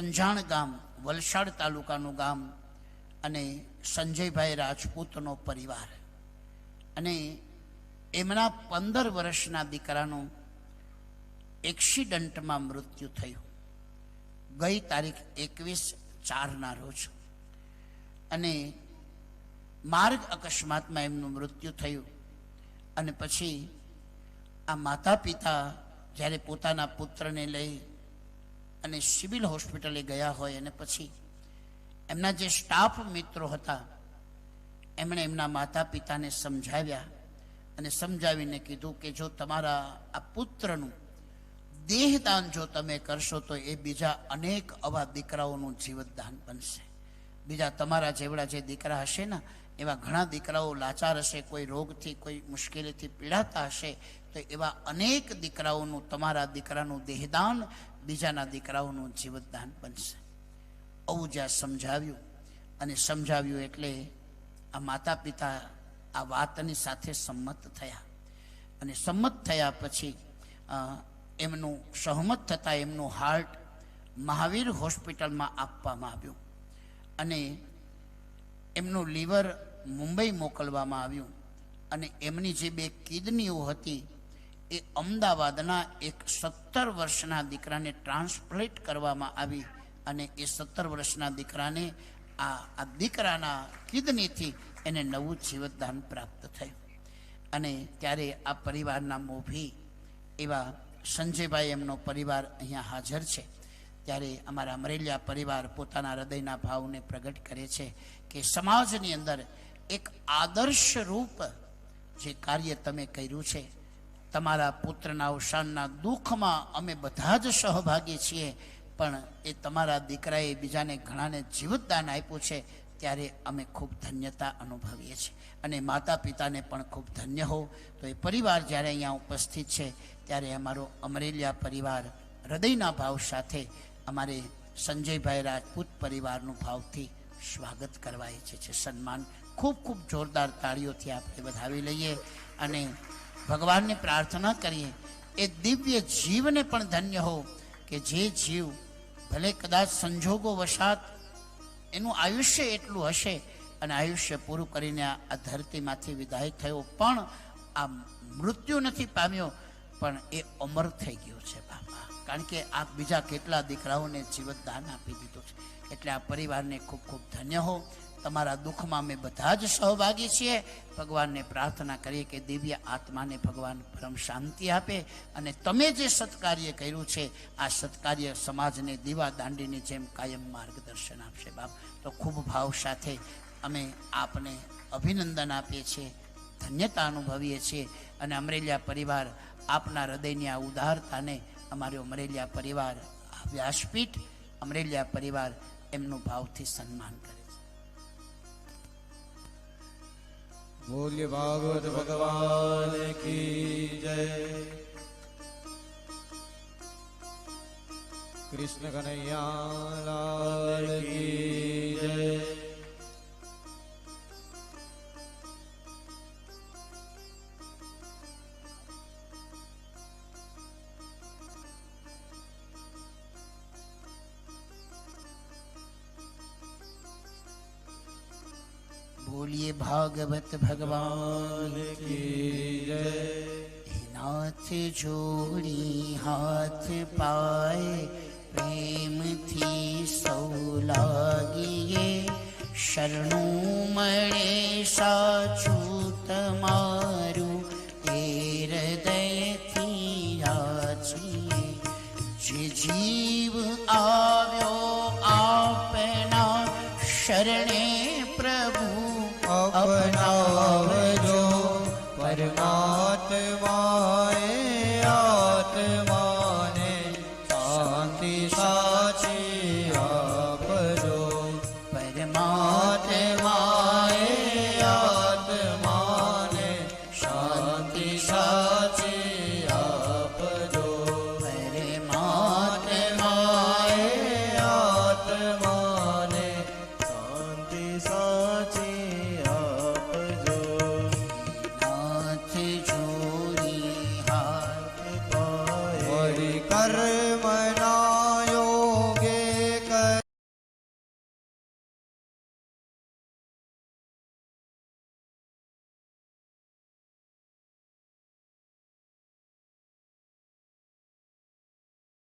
સંજાણ ગામ, વલસાડ તાલુકાનું ગામ અને સંજયભાઈ રાજપૂતનો પરિવાર. અને એમના પંદર વર્ષના દીકરાનું એક્સિડન્ટમાં મૃત્યુ થયું. ગઈ તારીખ એકવીસ ચારના રોજ. અને માર્ગ અકસ્માતમાં એમનું મૃત્યુ થયું. અને પછી આ માતા પિતા જ્યારે પોતાના પુત્રને લઈ અને સિવિલ હોસ્પિટલે ગયા હોય અને પછી એમના જે સ્ટાફ મિત્રો હતા, એમણે એમના માતા પિતાને સમજાવ્યા અને સમજાવીને કીધું કે જો તમારા આ પુત્રનું દેહદાન જો તમે કરશો તો એ બીજા અનેક આવા દીકરાઓનું જીવતદાન બનશે. બીજા તમારા જેવડા જે દીકરા હશે ને એવા ઘણા દીકરાઓ લાચાર હશે, કોઈ રોગથી, કોઈ મુશ્કેલીથી પીડાતા હશે, તો એવા અનેક દીકરાઓનું, તમારા દીકરાનું દેહદાન બીજાના દીકરાઓનું જીવતદાન બનશે. આવું જ્યાં સમજાવ્યું. અને સમજાવ્યું એટલે આ માતા પિતા આ વાતની સાથે સંમત થયા. અને સંમત થયા પછી એમનું સહમત થતાં એમનું હાર્ટ મહાવીર હોસ્પિટલમાં આપવામાં આવ્યું. અને એમનું લીવર મુંબઈ મોકલવામાં આવ્યું. અને એમની જે બે કિડનીઓ હતી, એ અમદાવાદના એક સત્તર વર્ષના દીકરાને ટ્રાન્સપ્લેટ કરવામાં આવી અને એ સત્તર વર્ષના દીકરાને આ આ દીકરાના કિડનીથી એને નવું જીવતદાન પ્રાપ્ત થયું. અને ત્યારે આ પરિવારના મોભી એવા સંજયભાઈ એમનો પરિવાર અહીંયા હાજર છે. ત્યારે અમારા અમરેલિયા પરિવાર પોતાના હૃદયના ભાવને પ્રગટ કરે છે કે સમાજની અંદર એક આદર્શ રૂપ જે કાર્ય તમે કર્યું છે. તમારા પુત્રના અવસાનના દુઃખમાં અમે બધા જ સહભાગી છીએ, પણ એ તમારા દીકરાએ બીજાને ઘણાને જીવતદાન આપ્યું છે, ત્યારે અમે ખૂબ ધન્યતા અનુભવીએ છીએ. અને માતા પિતાને પણ ખૂબ ધન્ય હો તો એ પરિવાર જ્યારે અહીંયા ઉપસ્થિત છે, ત્યારે અમારો અમરેલિયા પરિવાર હૃદયના ભાવ સાથે અમારે સંજયભાઈ રાજપૂત પરિવારનું ભાવથી સ્વાગત કરવા ઈચ્છે છે. સન્માન ખૂબ ખૂબ જોરદાર તાળીઓથી આપણે વધાવી લઈએ અને ભગવાનને પ્રાર્થના કરીએ. એ દિવ્ય જીવને પણ ધન્ય હો કે જે જીવ ભલે કદાચ સંજોગો વસાત એનું આયુષ્ય એટલું હશે અને આયુષ્ય પૂરું કરીને આ ધરતીમાંથી વિદાય થયો પણ આ મૃત્યુ નથી પામ્યો, પણ એ અમર થઈ ગયો છે બાપા. કારણ કે આ બીજા કેટલા દીકરાઓને જીવતદાન આપી દીધું છે. એટલે આ પરિવારને ખૂબ ખૂબ ધન્ય હો તમારા દુઃખમાં અમે બધા જ સહભાગી છીએ. ભગવાનને પ્રાર્થના કરીએ કે દિવ્ય આત્માને ભગવાન પરમ શાંતિ આપે અને તમે જે સત્કાર્ય કર્યું છે, આ સત્કાર્ય સમાજને દીવા દાંડીની જેમ કાયમ માર્ગદર્શન આપશે બાપ. તો ખૂબ ભાવ સાથે અમે આપને અભિનંદન આપીએ છીએ, ધન્યતા અનુભવીએ છીએ અને અમરેલિયા પરિવાર આપના હૃદયની આ ઉદારતાને અમારો અમરેલિયા પરિવાર વ્યાસપીઠ અમરેલિયા પરિવાર એમનું ભાવથી સન્માન કરે. છે બોલ્ય ભાગવત ભગવાન કી જય કૃષ્ણ કનૈયા લાલ કી બોલીએ ભાગવત ભગવાન નાથ જોડી હાથ પાય પ્રેમથી સૌ લાગીએ શરણું મળે परमात्मा